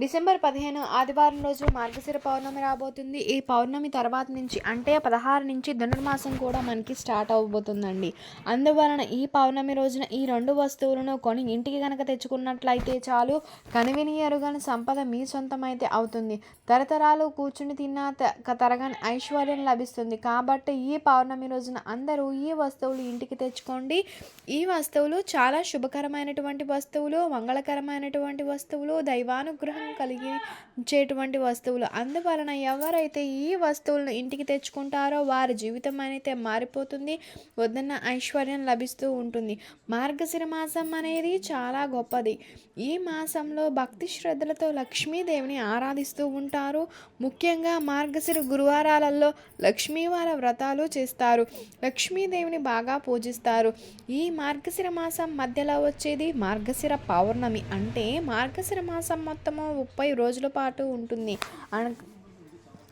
December పదిహేను ఆదివారం రోజు మార్గశిర పౌర్ణమి రాబోతుంది. ఈ పౌర్ణమి తర్వాత నుంచి అంటే పదహారు నుంచి ధనుర్మాసం కూడా మనకి స్టార్ట్ అవబోతుందండి. అందువలన ఈ పౌర్ణమి రోజున ఈ రెండు వస్తువులను కొని ఇంటికి కనుక తెచ్చుకున్నట్లయితే చాలు కనివిని ఎరుగని సంపద మీ సొంతమైతే అవుతుంది. తరతరాలు కూర్చుని తిన్నా త- తరగని ఐశ్వర్యం లభిస్తుంది. కాబట్టి ఈ పౌర్ణమి రోజున అందరూ ఈ వస్తువులు ఇంటికి తెచ్చుకోండి. ఈ వస్తువులు చాలా శుభకరమైనటువంటి వస్తువులు మంగళకరమైనటువంటి వస్తువులు దైవానుగ్రహం కలిగించేటువంటి వస్తువులు. అందువలన ఎవరైతే ఈ వస్తువులను ఇంటికి తెచ్చుకుంటారో వారి జీవితం అయితే మారిపోతుంది. వద్దన్న ఐశ్వర్యం లభిస్తూ ఉంటుంది. మార్గశిర మాసం అనేది చాలా గొప్పది. ఈ మాసంలో భక్తి శ్రద్ధలతో లక్ష్మీదేవిని ఆరాధిస్తూ ఉంటారు. ముఖ్యంగా మార్గశిర గురువారాలలో లక్ష్మీవార వ్రతాలు చేస్తారు. లక్ష్మీదేవిని బాగా పూజిస్తారు. ఈ మార్గశిర మాసం మధ్యలో వచ్చేది మార్గశిర పౌర్ణమి. అంటే మార్గశిర మాసం మొత్తము ముప్పై రోజుల పాటు ఉంటుంది. అన-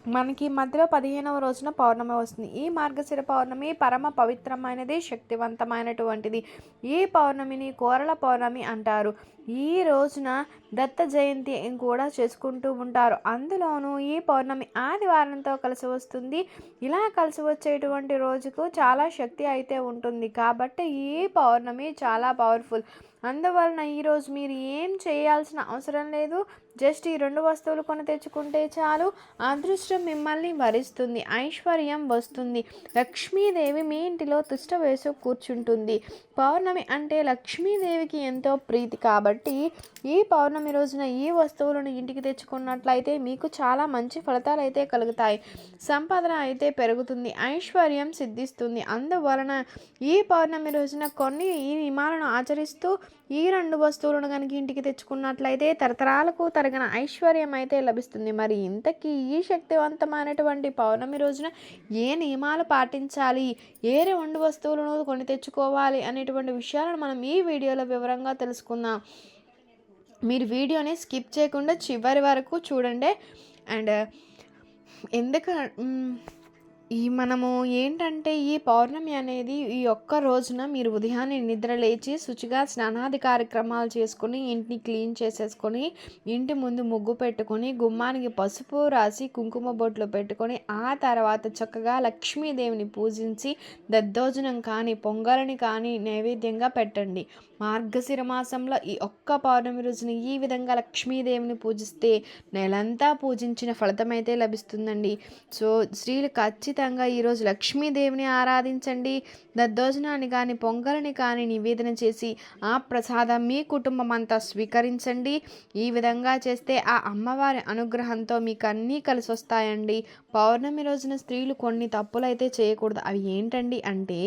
మనకి మధ్యలో పదిహేనవ రోజున పౌర్ణమి వస్తుంది. ఈ మార్గశిర పౌర్ణమి పరమ పవిత్రమైనది శక్తివంతమైనటువంటిది. ఈ పౌర్ణమిని కోరల పౌర్ణమి అంటారు. ఈ రోజున దత్త జయంతి కూడా చేసుకుంటూ ఉంటారు. అందులోనూ ఈ పౌర్ణమి ఆదివారంతో కలిసి వస్తుంది. ఇలా కలిసి వచ్చేటువంటి రోజుకు చాలా శక్తి అయితే ఉంటుంది. కాబట్టి ఈ పౌర్ణమి చాలా పవర్ఫుల్. అందువలన ఈరోజు మీరు ఏం చేయాల్సిన అవసరం లేదు. జస్ట్ ఈ రెండు వస్తువులు కొని తెచ్చుకుంటే చాలు. అదృష్టం మిమ్మల్ని వరిస్తుంది. ఐశ్వర్యం వస్తుంది. లక్ష్మీదేవి మీ ఇంటిలో తుష్ట వేసు కూర్చుంటుంది. పౌర్ణమి అంటే లక్ష్మీదేవికి ఎంతో ప్రీతి కాబట్టి ఈ పౌర్ణమి రోజున ఈ వస్తువులను ఇంటికి తెచ్చుకున్నట్లయితే మీకు చాలా మంచి ఫలితాలు అయితే కలుగుతాయి. సంపాదన అయితే పెరుగుతుంది. ఐశ్వర్యం సిద్ధిస్తుంది. అందువలన ఈ పౌర్ణమి రోజున కొన్ని ఈ నియమాలను ఆచరిస్తూ ఈ రెండు వస్తువులను కనుక ఇంటికి తెచ్చుకున్నట్లయితే తరతరాలకు తరగన ఐశ్వర్యం అయితే లభిస్తుంది. మరి ఇంతకీ ఈ శక్తివంతమైనటువంటి పౌర్ణమి రోజున ఏ నియమాలు పాటించాలి? ఏ రెండు వస్తువులను కొని తెచ్చుకోవాలి? అనేటువంటి విషయాలను మనం ఈ వీడియోలో వివరంగా తెలుసుకుందాం. మీరు వీడియోని స్కిప్ చేయకుండా చివరి వరకు చూడండి. అండ్ ఎందుక ఈ మనము ఏంటంటే ఈ పౌర్ణమి అనేది ఈ ఒక్క రోజున మీరు ఉదయాన్నే నిద్ర లేచి శుచిగా స్నానాది కార్యక్రమాలు చేసుకుని ఇంటిని క్లీన్ చేసేసుకొని ఇంటి ముందు ముగ్గు పెట్టుకొని గుమ్మానికి పసుపు రాసి కుంకుమ బొట్లు పెట్టుకొని ఆ తర్వాత చక్కగా లక్ష్మీదేవిని పూజించి దద్దోజనం కానీ పొంగలని కానీ నైవేద్యంగా పెట్టండి. మార్గశిర మాసంలో ఈ ఒక్క పౌర్ణమి రోజున ఈ విధంగా లక్ష్మీదేవిని పూజిస్తే నెలంతా పూజించిన ఫలితం అయితే లభిస్తుందండి. సో స్త్రీలు ఖచ్చితంగా ఖచ్చితంగా ఈరోజు లక్ష్మీదేవిని ఆరాధించండి దద్దోజనాన్ని కానీ పొంగల్ని కానీ నివేదన చేసి ఆ ప్రసాదం మీ కుటుంబం అంతా స్వీకరించండి. ఈ విధంగా చేస్తే ఆ అమ్మవారి అనుగ్రహంతో మీకు అన్నీ కలిసి వస్తాయండి పౌర్ణమి రోజున స్త్రీలు కొన్ని తప్పులు అయితే చేయకూడదు. అవి ఏంటండి అంటే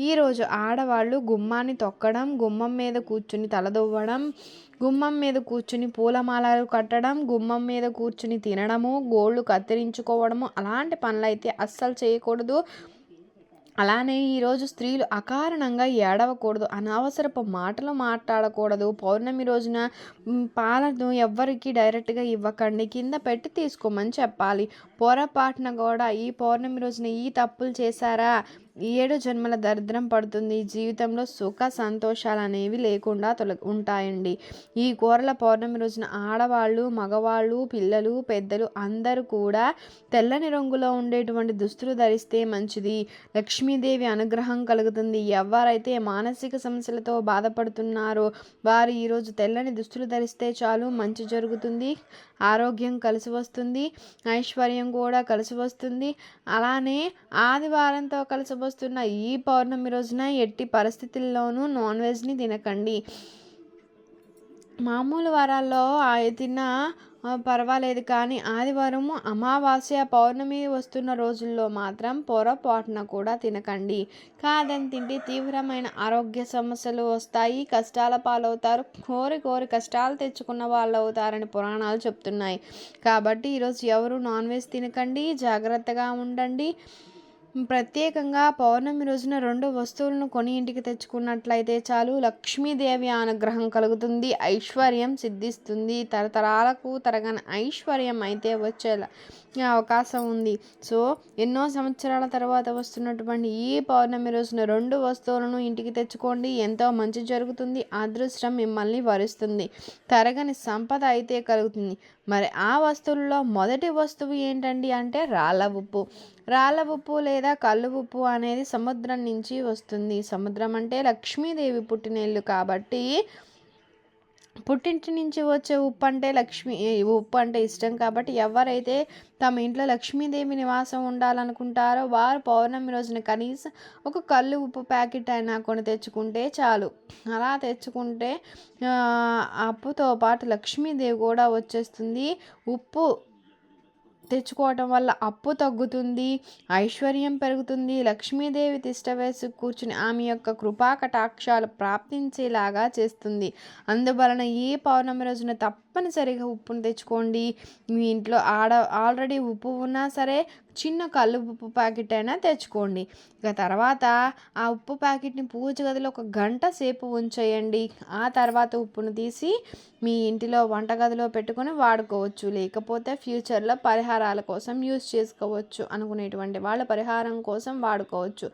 ఈరోజు ఆడవాళ్ళు గుమ్మాన్ని తొక్కడం గుమ్మం మీద కూర్చుని తలదొవ్వడం గుమ్మం మీద కూర్చుని పూలమాలలు కట్టడం గుమ్మం మీద కూర్చుని తినడము గోళ్ళు కత్తిరించుకోవడము అలాంటి పనులు అయితే అస్సలు చేయకూడదు. అలానే ఈరోజు స్త్రీలు అకారణంగా ఏడవకూడదు. అనవసరపు మాటలు మాట్లాడకూడదు. పౌర్ణమి రోజున పాలను ఎవ్వరికి డైరెక్ట్గా ఇవ్వకండి. కింద పెట్టి తీసుకోమని చెప్పాలి. పొరపాటున కూడా ఈ పౌర్ణమి రోజున ఈ తప్పులు చేశారా? ఈ ఏడు జన్మల దరిద్రం పడుతుంది. జీవితంలో సుఖ సంతోషాలు అనేవి లేకుండా తొల ఉంటాయండి. ఈ కూరల పౌర్ణమి రోజున ఆడవాళ్ళు మగవాళ్ళు పిల్లలు పెద్దలు అందరూ కూడా తెల్లని రంగులో ఉండేటువంటి దుస్తులు ధరిస్తే మంచిది. లక్ష్మీదేవి అనుగ్రహం కలుగుతుంది. ఎవరైతే మానసిక సమస్యలతో బాధపడుతున్నారో వారు ఈరోజు తెల్లని దుస్తులు ధరిస్తే చాలు మంచి జరుగుతుంది. ఆరోగ్యం కలిసి వస్తుంది. ఐశ్వర్యం కూడా కలిసి వస్తుంది. అలానే ఆదివారంతో కలిసి వస్తున్న ఈ పౌర్ణమి రోజున ఎట్టి పరిస్థితుల్లోనూ నాన్ వెజ్ని తినకండి. మామూలు వారాల్లో ఆ తిన్నా పర్వాలేదు కానీ ఆదివారము అమావాస్య పౌర్ణమి వస్తున్న రోజుల్లో మాత్రం పొరపాటున కూడా తినకండి. కాదని తింటే తీవ్రమైన ఆరోగ్య సమస్యలు వస్తాయి కష్టాల పాలవుతారు కోరి కోరి కష్టాలు తెచ్చుకున్న వాళ్ళు అవుతారని పురాణాలు చెప్తున్నాయి. కాబట్టి ఈరోజు ఎవరు నాన్ వెజ్ తినకండి జాగ్రత్తగా ఉండండి. ప్రత్యేకంగా పౌర్ణమి రోజున రెండు వస్తువులను కొని ఇంటికి తెచ్చుకున్నట్లయితే చాలు లక్ష్మీదేవి అనుగ్రహం కలుగుతుంది ఐశ్వర్యం సిద్ధిస్తుంది తరతరాలకు తరగని ఐశ్వర్యం అయితే వచ్చేలా అవకాశం ఉంది. సో ఎన్నో సంవత్సరాల తర్వాత వస్తున్నటువంటి ఈ పౌర్ణమి రోజున రెండు వస్తువులను ఇంటికి తెచ్చుకోండి ఎంతో మంచి జరుగుతుంది అదృష్టం మిమ్మల్ని వరిస్తుంది తరగని సంపద అయితే కలుగుతుంది. మరి ఆ వస్తువుల్లో మొదటి వస్తువు ఏంటండి అంటే రాళ్ళ ఉప్పు. రాళ్ళ ఉప్పు లేదా కళ్ళు ఉప్పు అనేది సముద్రం నుంచి వస్తుంది. సముద్రం అంటే లక్ష్మీదేవి పుట్టినేళ్ళు కాబట్టి పుట్టింటి నుంచి వచ్చే ఉప్పు అంటే లక్ష్మి ఉప్పు అంటే ఇష్టం కాబట్టి ఎవరైతే తమ ఇంట్లో లక్ష్మీదేవి నివాసం ఉండాలనుకుంటారో వారు పౌర్ణమి రోజున కనీసం ఒక కళ్ళు ఉప్పు ప్యాకెట్ అయినా కొని తెచ్చుకుంటే చాలు. అలా తెచ్చుకుంటే అప్పుతో పాటు లక్ష్మీదేవి కూడా వచ్చేస్తుంది. ఉప్పు తెచ్చుకోవటం వల్ల అప్పు తగ్గుతుంది ఐశ్వర్యం పెరుగుతుంది. లక్ష్మీదేవి తిష్ట కూర్చుని ఆమె యొక్క కృపా కటాక్షాలు ప్రాప్తించేలాగా చేస్తుంది. అందువలన ఏ పౌర్ణమి రోజున తప్పనిసరిగా ఉప్పును తెచ్చుకోండి. మీ ఇంట్లో ఆడ ఆల్రెడీ ఉప్పు ఉన్నా సరే చిన్న కళ్ళు ఉప్పు ప్యాకెట్ అయినా తెచ్చుకోండి. ఇక తర్వాత ఆ ఉప్పు ప్యాకెట్ని పూజ గదిలో ఒక గంట సేపు ఉంచేయండి. ఆ తర్వాత ఉప్పును తీసి మీ ఇంటిలో వంటగదిలో పెట్టుకొని వాడుకోవచ్చు. లేకపోతే ఫ్యూచర్లో పరిహారాల కోసం యూస్ చేసుకోవచ్చు. అనుకునేటువంటి వాళ్ళ పరిహారం కోసం వాడుకోవచ్చు.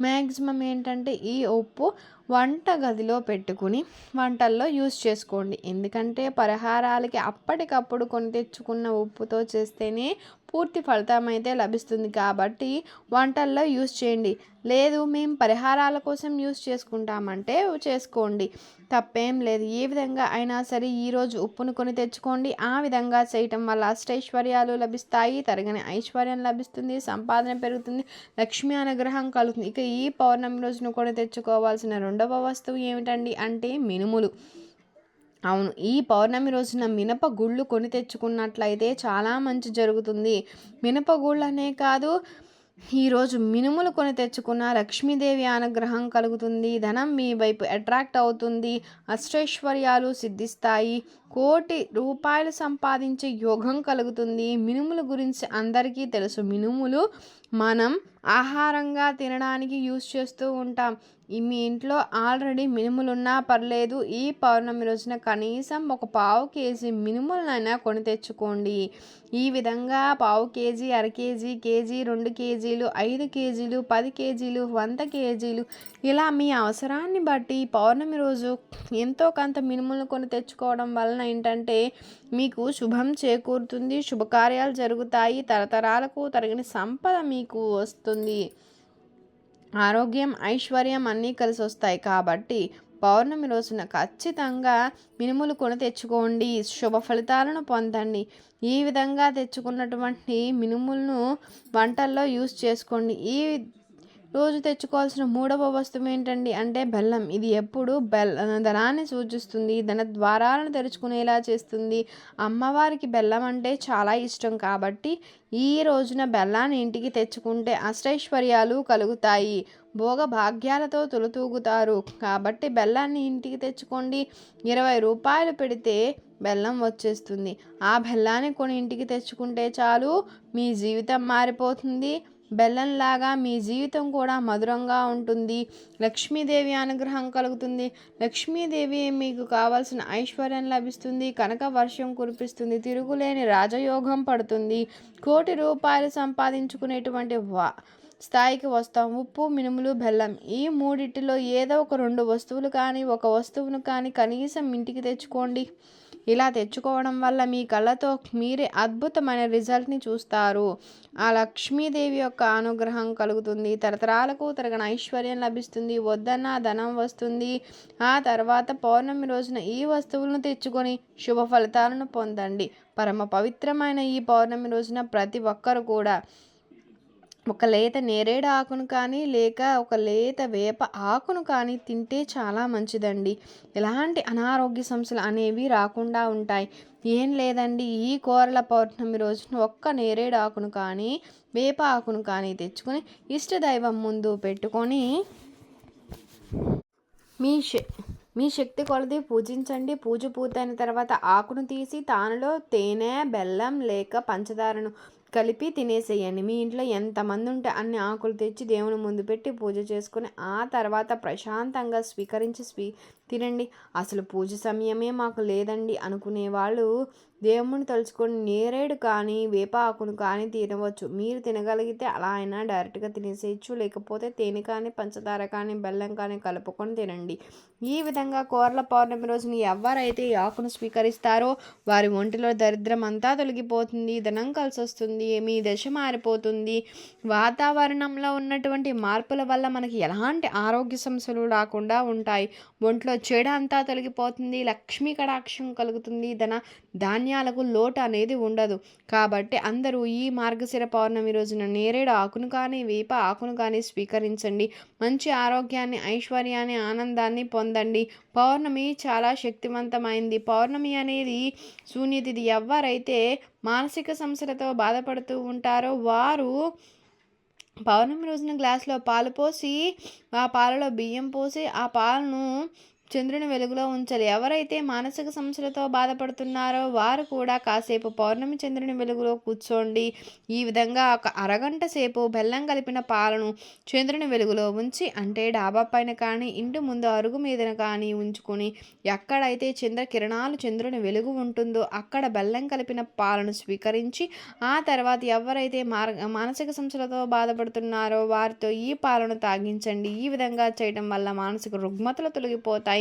మ్యాక్సిమం ఏంటంటే ఈ ఉప్పు వంట గదిలో పెట్టుకుని వంటల్లో యూస్ చేసుకోండి. ఎందుకంటే పరిహారాలకి అప్పటికప్పుడు కొని తెచ్చుకున్న ఉప్పుతో చేస్తేనే పూర్తి ఫలితం అయితే లభిస్తుంది. కాబట్టి వంటల్లో యూస్ చేయండి. లేదు మేము పరిహారాల కోసం యూస్ చేసుకుంటామంటే చేసుకోండి. తప్పేం లేదు. ఏ విధంగా అయినా సరే ఈరోజు ఉప్పును కొని తెచ్చుకోండి. ఆ విధంగా చేయటం వల్ల అష్టైశ్వర్యాలు లభిస్తాయి. తరగని ఐశ్వర్యం లభిస్తుంది. సంపాదన పెరుగుతుంది. లక్ష్మీ అనుగ్రహం కలుగుతుంది. ఇక ఈ పౌర్ణమి రోజున కొని తెచ్చుకోవాల్సిన రెండు రెండవ వస్తువు ఏమిటండి అంటే మినుములు. అవును ఈ పౌర్ణమి రోజున మినప గుళ్ళు కొని తెచ్చుకున్నట్లయితే చాలా మంచి జరుగుతుంది. మినప గుళ్ళు అనే కాదు ఈరోజు మినుములు కొని తెచ్చుకున్న లక్ష్మీదేవి అనుగ్రహం కలుగుతుంది. ధనం మీ వైపు అట్రాక్ట్ అవుతుంది. అష్టైశ్వర్యాలు సిద్ధిస్తాయి. కోటి రూపాయలు సంపాదించే యోగం కలుగుతుంది. మినుముల గురించి అందరికీ తెలుసు. మినుములు మనం ఆహారంగా తినడానికి యూస్ చేస్తూ ఉంటాం. మీ ఇంట్లో ఆల్రెడీ మినుములున్నా పర్లేదు. ఈ పౌర్ణమి రోజున కనీసం ఒక పావు కేజీ మినుములనైనా కొని తెచ్చుకోండి. ఈ విధంగా పావు కేజీ అర కేజీ కేజీ రెండు కేజీలు ఐదు కేజీలు పది కేజీలు వంద కేజీలు ఇలా మీ అవసరాన్ని బట్టి పౌర్ణమి రోజు ఎంతో కొంత మినుములు కొని తెచ్చుకోవడం వలన ఏంటంటే మీకు శుభం చేకూరుతుంది శుభకార్యాలు జరుగుతాయి తరతరాలకు తరగని సంపద మీకు వస్తుంది. ఆరోగ్యం ఐశ్వర్యం అన్నీ కలిసి వస్తాయి. కాబట్టి పౌర్ణమి రోజున ఖచ్చితంగా మినుములు కొని తెచ్చుకోండి శుభ ఫలితాలను పొందండి. ఈ విధంగా తెచ్చుకున్నటువంటి మినుములను వంటల్లో యూస్ చేసుకోండి. ఈ రోజు తెచ్చుకోవాల్సిన మూడవ వస్తువు ఏంటండి? అంటే బెల్లం. ఇది ఎప్పుడు బెల్ ధనాన్ని సూచిస్తుంది ధన ద్వారాలను తెరుచుకునేలా చేస్తుంది. అమ్మవారికి బెల్లం అంటే చాలా ఇష్టం కాబట్టి ఈ రోజున బెల్లాన్ని ఇంటికి తెచ్చుకుంటే అష్టైశ్వర్యాలు కలుగుతాయి. భోగ భాగ్యాలతో తొలుతూగుతారు. కాబట్టి బెల్లాన్ని ఇంటికి తెచ్చుకోండి. ఇరవై రూపాయలు పెడితే బెల్లం వచ్చేస్తుంది. ఆ బెల్లాన్ని కొని ఇంటికి తెచ్చుకుంటే చాలు మీ జీవితం మారిపోతుంది. బెల్లంలాగా మీ జీవితం కూడా మధురంగా ఉంటుంది. లక్ష్మీదేవి అనుగ్రహం కలుగుతుంది. లక్ష్మీదేవి మీకు కావాల్సిన ఐశ్వర్యం లభిస్తుంది. కనక వర్షం కురిపిస్తుంది. తిరుగులేని రాజయోగం పడుతుంది. కోటి రూపాయలు సంపాదించుకునేటువంటి వా స్థాయికి వస్తాం. ఉప్పు మినుములు బెల్లం. ఈ మూడిటిలో ఏదో ఒక రెండు వస్తువులు కానీ ఒక వస్తువును కానీ కనీసం ఇంటికి తెచ్చుకోండి. ఇలా తెచ్చుకోవడం వల్ల మీ కళ్ళతో మీరే అద్భుతమైన రిజల్ట్ని చూస్తారు. ఆ లక్ష్మీదేవి యొక్క అనుగ్రహం కలుగుతుంది. తరతరాలకు తరగని ఐశ్వర్యం లభిస్తుంది. వద్దన్న ధనం వస్తుంది. ఆ తర్వాత పౌర్ణమి రోజున ఈ వస్తువులను తెచ్చుకొని శుభ ఫలితాలను పొందండి. పరమ పవిత్రమైన ఈ పౌర్ణమి రోజున ప్రతి ఒక్కరు కూడా ఒక లేత నేరేడు ఆకును కానీ లేక ఒక లేత వేప ఆకును కానీ తింటే చాలా మంచిదండి. ఎలాంటి అనారోగ్య సమస్యలు అనేవి రాకుండా ఉంటాయి. ఏం లేదండి. ఈ కూరల పౌర్ణమి రోజున ఒక్క నేరేడు ఆకును కానీ వేప ఆకును కానీ తెచ్చుకొని ఇష్టదైవం ముందు పెట్టుకొని మీ మీ శక్తి కొలది పూజించండి. పూజ పూర్తయిన తర్వాత ఆకును తీసి తానులో తేనె బెల్లం లేక పంచదారను కలిపి తినేసేయండి. మీ ఇంట్లో ఎంతమంది ఉంటే అన్ని ఆకులు తెచ్చి దేవుని ముందు పెట్టి పూజ చేసుకుని ఆ తర్వాత ప్రశాంతంగా స్వీకరించి స్వీ తినండి. అసలు పూజ సమయమే మాకు లేదండి అనుకునే వాళ్ళు దేవుణ్ణి తలుచుకొని నేరేడు కానీ వేప ఆకును కానీ తినవచ్చు. మీరు తినగలిగితే అలా అయినా డైరెక్ట్గా తినేసేయచ్చు. లేకపోతే తేనె కానీ పంచదార కానీ బెల్లం కానీ కలుపుకొని తినండి. ఈ విధంగా కోరల పౌర్ణమి రోజున ఎవరైతే ఈ ఆకును స్వీకరిస్తారో వారి ఒంటిలో దరిద్రం అంతా తొలగిపోతుంది. ధనం కలిసి వస్తుంది మీ దశ మారిపోతుంది. వాతావరణంలో ఉన్నటువంటి మార్పుల వల్ల మనకి ఎలాంటి ఆరోగ్య సమస్యలు రాకుండా ఉంటాయి. ఒంట్లో చెడు అంతా తొలగిపోతుంది లక్ష్మీ కటాక్షం కలుగుతుంది ధన ధాన్యాలకు లోటు అనేది ఉండదు. కాబట్టి అందరూ ఈ మార్గశిర పౌర్ణమి రోజున నేరేడు ఆకును కానీ వేప ఆకును కానీ స్వీకరించండి. మంచి ఆరోగ్యాన్ని ఐశ్వర్యాన్ని ఆనందాన్ని పొందండి. పౌర్ణమి చాలా శక్తివంతమైంది. పౌర్ణమి అనేది శూన్యతిది ఎవరైతే మానసిక సమస్యలతో బాధపడుతూ ఉంటారో వారు పౌర్ణమి రోజున గ్లాస్లో పాలు పోసి ఆ పాలలో బియ్యం పోసి ఆ పాలను చంద్రుని వెలుగులో ఉంచాలి. ఎవరైతే మానసిక సమస్యలతో బాధపడుతున్నారో వారు కూడా కాసేపు పౌర్ణమి చంద్రుని వెలుగులో కూర్చోండి. ఈ విధంగా ఒక అరగంట సేపు బెల్లం కలిపిన పాలను చంద్రుని వెలుగులో ఉంచి అంటే డాబా పైన కానీ ఇంటి ముందు అరుగు మీదన కానీ ఉంచుకొని ఎక్కడైతే చంద్రకిరణాలు చంద్రుని వెలుగు ఉంటుందో అక్కడ బెల్లం కలిపిన పాలను స్వీకరించి ఆ తర్వాత ఎవరైతే మార్ మానసిక సమస్యలతో బాధపడుతున్నారో వారితో ఈ పాలను తాగించండి. ఈ విధంగా చేయడం వల్ల మానసిక రుగ్మతలు తొలగిపోతాయి.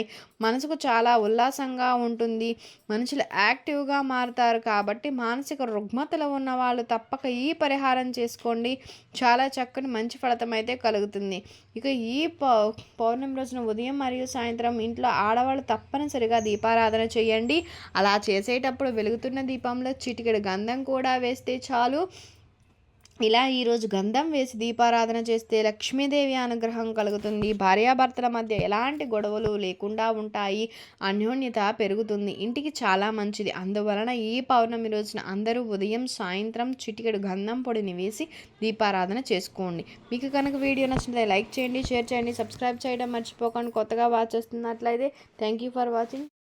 మనసుకు చాలా ఉల్లాసంగా ఉంటుంది. మనుషులు యాక్టివ్గా మారుతారు కాబట్టి మానసిక రుగ్మతలు ఉన్న వాళ్ళు తప్పక ఈ పరిహారం చేసుకోండి. చాలా చక్కని మంచి ఫలితం అయితే కలుగుతుంది. ఇక ఈ పౌ పౌర్ణమి రోజున ఉదయం మరియు సాయంత్రం ఇంట్లో ఆడవాళ్ళు తప్పనిసరిగా దీపారాధన చేయండి. అలా చేసేటప్పుడు వెలుగుతున్న దీపంలో చిటికెడు గంధం కూడా వేస్తే చాలు. ఇలా ఈరోజు గంధం వేసి దీపారాధన చేస్తే లక్ష్మీదేవి అనుగ్రహం కలుగుతుంది. భార్యాభర్తల మధ్య ఎలాంటి గొడవలు లేకుండా ఉంటాయి. అన్యోన్యత పెరుగుతుంది. ఇంటికి చాలా మంచిది. అందువలన ఈ పౌర్ణమి రోజున అందరూ ఉదయం సాయంత్రం చిటికెడు గంధం పొడిని వేసి దీపారాధన చేసుకోండి. మీకు కనుక వీడియో నచ్చినట్లయితే లైక్ చేయండి షేర్ చేయండి సబ్స్క్రైబ్ చేయడం మర్చిపోకండి. కొత్తగా వాచ్ చేస్తున్నట్లయితే థ్యాంక్ యూ ఫర్ వాచింగ్.